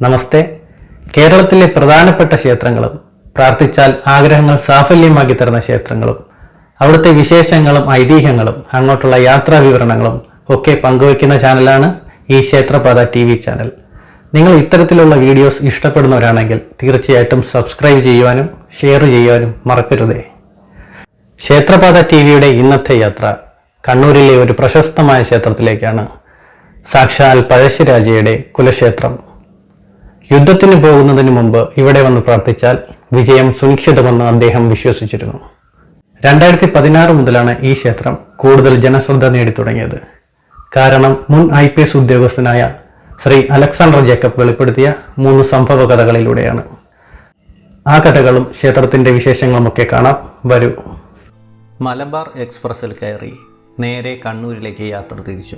നമസ്തേ. കേരളത്തിലെ പ്രധാനപ്പെട്ട ക്ഷേത്രങ്ങളും പ്രാർത്ഥിച്ചാൽ ആഗ്രഹങ്ങൾ സാഫല്യമാക്കി തരുന്ന ക്ഷേത്രങ്ങളും അവിടുത്തെ വിശേഷങ്ങളും ഐതിഹ്യങ്ങളും അങ്ങോട്ടുള്ള യാത്രാ വിവരണങ്ങളും ഒക്കെ പങ്കുവയ്ക്കുന്ന ചാനലാണ് ഈ ക്ഷേത്രപാത ടി വി ചാനൽ. നിങ്ങൾ ഇത്തരത്തിലുള്ള വീഡിയോസ് ഇഷ്ടപ്പെടുന്നവരാണെങ്കിൽ തീർച്ചയായിട്ടും സബ്സ്ക്രൈബ് ചെയ്യുവാനും ഷെയർ ചെയ്യുവാനും മറക്കരുതേ. ക്ഷേത്രപാത ടി വിയുടെ ഇന്നത്തെ യാത്ര കണ്ണൂരിലെ ഒരു പ്രശസ്തമായ ക്ഷേത്രത്തിലേക്കാണ്. സാക്ഷാൽ പഴശ്ശിരാജയുടെ കുലക്ഷേത്രം. യുദ്ധത്തിന് പോകുന്നതിന് മുമ്പ് ഇവിടെ വന്ന് പ്രാർത്ഥിച്ചാൽ വിജയം സുനിശ്ചിതമെന്ന് അദ്ദേഹം വിശ്വസിച്ചിരുന്നു. രണ്ടായിരത്തി പതിനാറ് മുതലാണ് ഈ ക്ഷേത്രം കൂടുതൽ ജനശ്രദ്ധ നേടിത്തുടങ്ങിയത്. കാരണം മുൻ ഐ പി എസ് ഉദ്യോഗസ്ഥനായ ശ്രീ അലക്സാണ്ടർ ജേക്കബ് വെളിപ്പെടുത്തിയ മൂന്ന് സംഭവ കഥകളിലൂടെയാണ് ആ കഥകളും ക്ഷേത്രത്തിന്റെ വിശേഷങ്ങളുമൊക്കെ കാണാം. വരൂ. മലബാർ എക്സ്പ്രസിൽ കയറി നേരെ കണ്ണൂരിലേക്ക് യാത്ര തിരിച്ചു.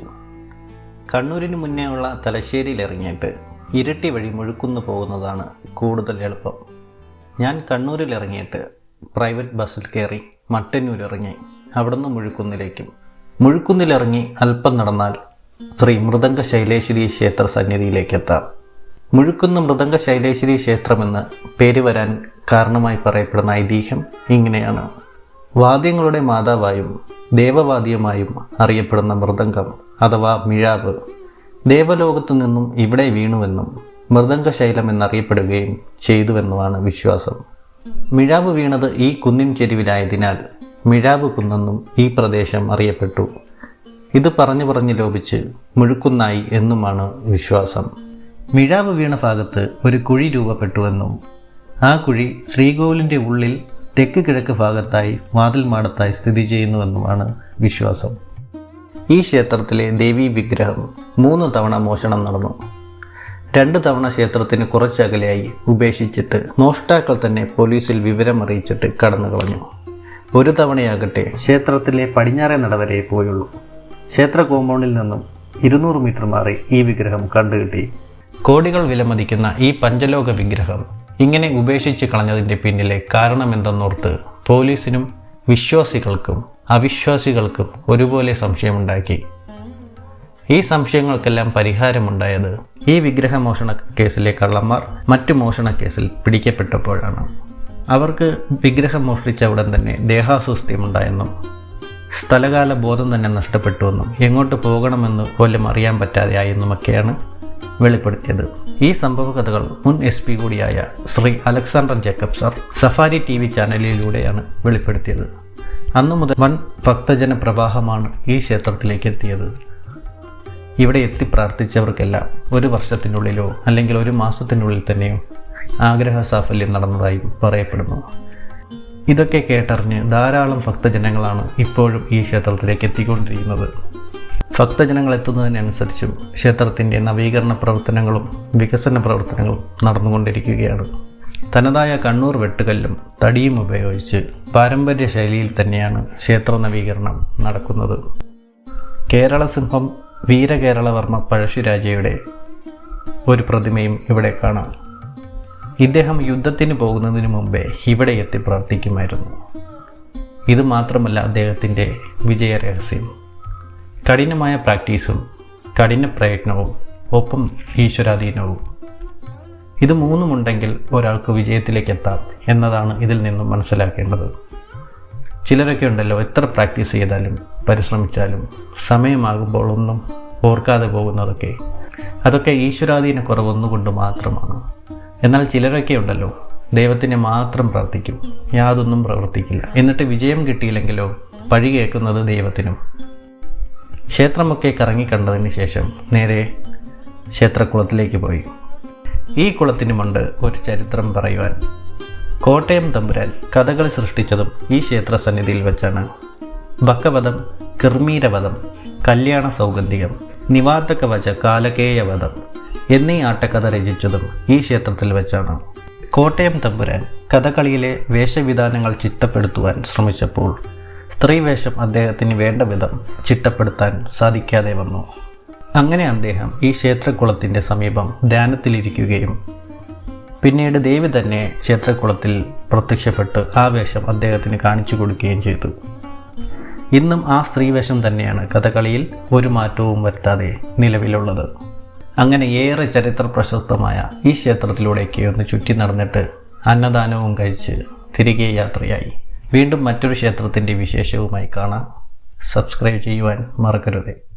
കണ്ണൂരിന് മുന്നേ ഉള്ള തലശ്ശേരിയിൽ ഇറങ്ങിയിട്ട് ഇരട്ടി വഴി മുഴുക്കുന്ന് പോകുന്നതാണ് കൂടുതൽ എളുപ്പം. ഞാൻ കണ്ണൂരിൽ ഇറങ്ങിയിട്ട് പ്രൈവറ്റ് ബസ്സിൽ കയറി മട്ടന്നൂർ ഇറങ്ങി അവിടുന്ന് മുഴുക്കുന്നിലേക്കും. മുഴുക്കുന്നിലിറങ്ങി അല്പം നടന്നാൽ ശ്രീ മൃദംഗ ശൈലേശ്വരി ക്ഷേത്ര സന്നിധിയിലേക്ക് എത്താം മുഴുക്കുന്ന് മൃദംഗ ശൈലേശ്വരി ക്ഷേത്രമെന്ന് പേര് വരാൻ കാരണമായി പറയപ്പെടുന്ന ഐതിഹ്യം ഇങ്ങനെയാണ്. വാദ്യങ്ങളുടെ മാതാവായും ദേവവാദ്യമായും അറിയപ്പെടുന്ന മൃദംഗം അഥവാ മിഴാവ് ദേവലോകത്തു നിന്നും ഇവിടെ വീണുവെന്നും മൃദംഗശൈലം എന്നറിയപ്പെടുകയും ചെയ്തുവെന്നുമാണ് വിശ്വാസം. മിഴാവ് വീണത് ഈ കുന്നിൻ ചെരുവിലായതിനാൽ മിഴാവ് കുന്നെന്നും ഈ പ്രദേശം അറിയപ്പെട്ടു. ഇത് പറഞ്ഞു പറഞ്ഞ് ലോപിച്ച് മുഴുക്കുന്നായി എന്നുമാണ് വിശ്വാസം. മിഴാവ് വീണ ഭാഗത്ത് ഒരു കുഴി രൂപപ്പെട്ടുവെന്നും ആ കുഴി ശ്രീകോവിലിന്റെ ഉള്ളിൽ തെക്ക് കിഴക്ക് ഭാഗത്തായി വാതിൽ മാടത്തായി സ്ഥിതി ചെയ്യുന്നുവെന്നുമാണ് വിശ്വാസം. ഈ ക്ഷേത്രത്തിലെ ദേവീ വിഗ്രഹം മൂന്ന് തവണ മോഷണം നടന്നു. രണ്ട് തവണ ക്ഷേത്രത്തിന് കുറച്ചകലെയായി ഉപേക്ഷിച്ചിട്ട് മോഷ്ടാക്കൾ തന്നെ പോലീസിൽ വിവരം അറിയിച്ചിട്ട് കടന്നു കളഞ്ഞു. ഒരു തവണയാകട്ടെ ക്ഷേത്രത്തിലെ പടിഞ്ഞാറേ നടവരെ പോയുള്ളൂ. ക്ഷേത്ര കോമ്പൗണ്ടിൽ നിന്നും ഇരുന്നൂറ് മീറ്റർ മാറി ഈ വിഗ്രഹം കണ്ടുകിട്ടി. കോടികൾ വിലമതിക്കുന്ന ഈ പഞ്ചലോക വിഗ്രഹം ഇങ്ങനെ ഉപേക്ഷിച്ച് കളഞ്ഞതിന്റെ പിന്നിലെ കാരണമെന്തെന്നോർത്ത് പോലീസിനും വിശ്വാസികൾക്കും അവിശ്വാസികൾക്കും ഒരുപോലെ സംശയമുണ്ടാക്കി. ഈ സംശയങ്ങൾക്കെല്ലാം പരിഹാരമുണ്ടായത് ഈ വിഗ്രഹമോഷണ കേസിലെ കള്ളന്മാർ മറ്റു മോഷണ കേസിൽ പിടിക്കപ്പെട്ടപ്പോഴാണ്. അവർക്ക് വിഗ്രഹം മോഷ്ടിച്ച ഉടൻ തന്നെ ദേഹാസ്വസ്ഥ്യമുണ്ടായെന്നും സ്ഥലകാല ബോധം തന്നെ നഷ്ടപ്പെട്ടുവെന്നും എങ്ങോട്ട് പോകണമെന്ന് പോലും അറിയാൻ പറ്റാതെയായെന്നുമൊക്കെയാണ് വെളിപ്പെടുത്തിയത്. ഈ സംഭവ കഥകൾ മുൻ എസ് പി കൂടിയായ Shri Alexander Jacob sir Safari T V ചാനലിലൂടെയാണ് വെളിപ്പെടുത്തിയത്. അന്നു മുതൽ വൻ ഭക്തജന പ്രവാഹമാണ് ഈ ക്ഷേത്രത്തിലേക്ക് എത്തിയത് ഇവിടെ എത്തി പ്രാർത്ഥിച്ചവർക്കെല്ലാം ഒരു വർഷത്തിനുള്ളിലോ അല്ലെങ്കിൽ ഒരു മാസത്തിനുള്ളിൽ തന്നെയോ ആഗ്രഹ സാഫല്യം നടന്നതായി പറയപ്പെടുന്നു. ഇതൊക്കെ കേട്ടറിഞ്ഞ് ധാരാളം ഭക്തജനങ്ങളാണ് ഇപ്പോഴും ഈ ക്ഷേത്രത്തിലേക്ക് എത്തിക്കൊണ്ടിരിക്കുന്നത് ഭക്തജനങ്ങൾ എത്തുന്നതിനനുസരിച്ചും ക്ഷേത്രത്തിന്റെ നവീകരണ പ്രവർത്തനങ്ങളും വികസന പ്രവർത്തനങ്ങളും നടന്നുകൊണ്ടിരിക്കുകയാണ്. തനതായ കണ്ണൂർ വെട്ടുകല്ലും തടിയും ഉപയോഗിച്ച് പാരമ്പര്യ ശൈലിയിൽ തന്നെയാണ് ക്ഷേത്ര നവീകരണം നടക്കുന്നത്. കേരളസിംഹം വീരകേരളവർമ്മ പഴശ്ശിരാജയുടെ ഒരു പ്രതിമയും ഇവിടെ കാണാം. ഇദ്ദേഹം യുദ്ധത്തിന് പോകുന്നതിന് മുമ്പേ ഇവിടെ എത്തി പ്രാർത്ഥിക്കുമായിരുന്നു. ഇത് മാത്രമല്ല അദ്ദേഹത്തിന്റെ വിജയരഹസ്യം കഠിനമായ പ്രാക്ടീസും കഠിന പ്രയത്നവും ഒപ്പം ഈശ്വരാധീനവും ഇത് മൂന്നുമുണ്ടെങ്കിൽ ഒരാൾക്ക് വിജയത്തിലേക്ക് എത്താം എന്നതാണ് ഇതിൽ നിന്നും മനസ്സിലാക്കേണ്ടത്. ചിലരൊക്കെ ഉണ്ടല്ലോ എത്ര പ്രാക്ടീസ് ചെയ്താലും പരിശ്രമിച്ചാലും സമയമാകുമ്പോൾ ഒന്നും ഓർക്കാതെ പോകുന്നതൊക്കെ. അതൊക്കെ ഈശ്വരാധീന കുറവൊന്നുകൊണ്ട് മാത്രമാണ്. എന്നാൽ ചിലരൊക്കെ ഉണ്ടല്ലോ ദൈവത്തിനെ മാത്രം പ്രാർത്ഥിക്കും യാതൊന്നും പ്രവർത്തിക്കില്ല. എന്നിട്ട് വിജയം കിട്ടിയില്ലെങ്കിലോ പഴി കേൾക്കുന്നത് ദൈവത്തിനും. ക്ഷേത്രമൊക്കെ കറങ്ങിക്കണ്ടതിന് ശേഷം നേരെ ക്ഷേത്രക്കുളത്തിലേക്ക് പോയി. ഈ കുളത്തിനുമുണ്ട് ഒരു ചരിത്രം പറയുവാൻ. കോട്ടയം തമ്പുരാൻ കഥകൾ സൃഷ്ടിച്ചതും ഈ ക്ഷേത്ര സന്നിധിയിൽ വെച്ചാണ്. ബക്കവധം കിർമീരവധം കല്യാണ സൗഗന്ധികം നിവാതകവച കാലകേയവധം എന്നീ ആട്ടക്കഥ രചിച്ചതും ഈ ക്ഷേത്രത്തിൽ വെച്ചാണ്. കോട്ടയം തമ്പുരാൻ കഥകളിയിലെ വേഷവിധാനങ്ങൾ ചിട്ടപ്പെടുത്തുവാൻ ശ്രമിച്ചപ്പോൾ സ്ത്രീവേഷം അദ്ദേഹത്തിന് വേണ്ട വിധം ചിട്ടപ്പെടുത്താൻ സാധിക്കാതെ വന്നു. അങ്ങനെ അദ്ദേഹം ഈ ക്ഷേത്രക്കുളത്തിന്റെ സമീപം ധ്യാനത്തിലിരിക്കുകയും പിന്നീട് ദേവി തന്നെ ക്ഷേത്രക്കുളത്തിൽ പ്രത്യക്ഷപ്പെട്ട് ആ വേഷം അദ്ദേഹത്തിന് കാണിച്ചു കൊടുക്കുകയും ചെയ്തു. ഇന്നും ആ സ്ത്രീവേഷം തന്നെയാണ് കഥകളിയിൽ ഒരു മാറ്റവും വരുത്താതെ നിലവിലുള്ളത്. അങ്ങനെ ഏറെ ചരിത്ര പ്രശസ്തമായ ഈ ക്ഷേത്രത്തിലൂടെയൊക്കെ ഒന്ന് ചുറ്റി നടന്നിട്ട് അന്നദാനവും കഴിച്ച് തിരികെ യാത്രയായി. വീണ്ടും മറ്റൊരു ക്ഷേത്രത്തിന്റെ വിശേഷവുമായി കാണാം. സബ്സ്ക്രൈബ് ചെയ്യുവാൻ മറക്കരുത്.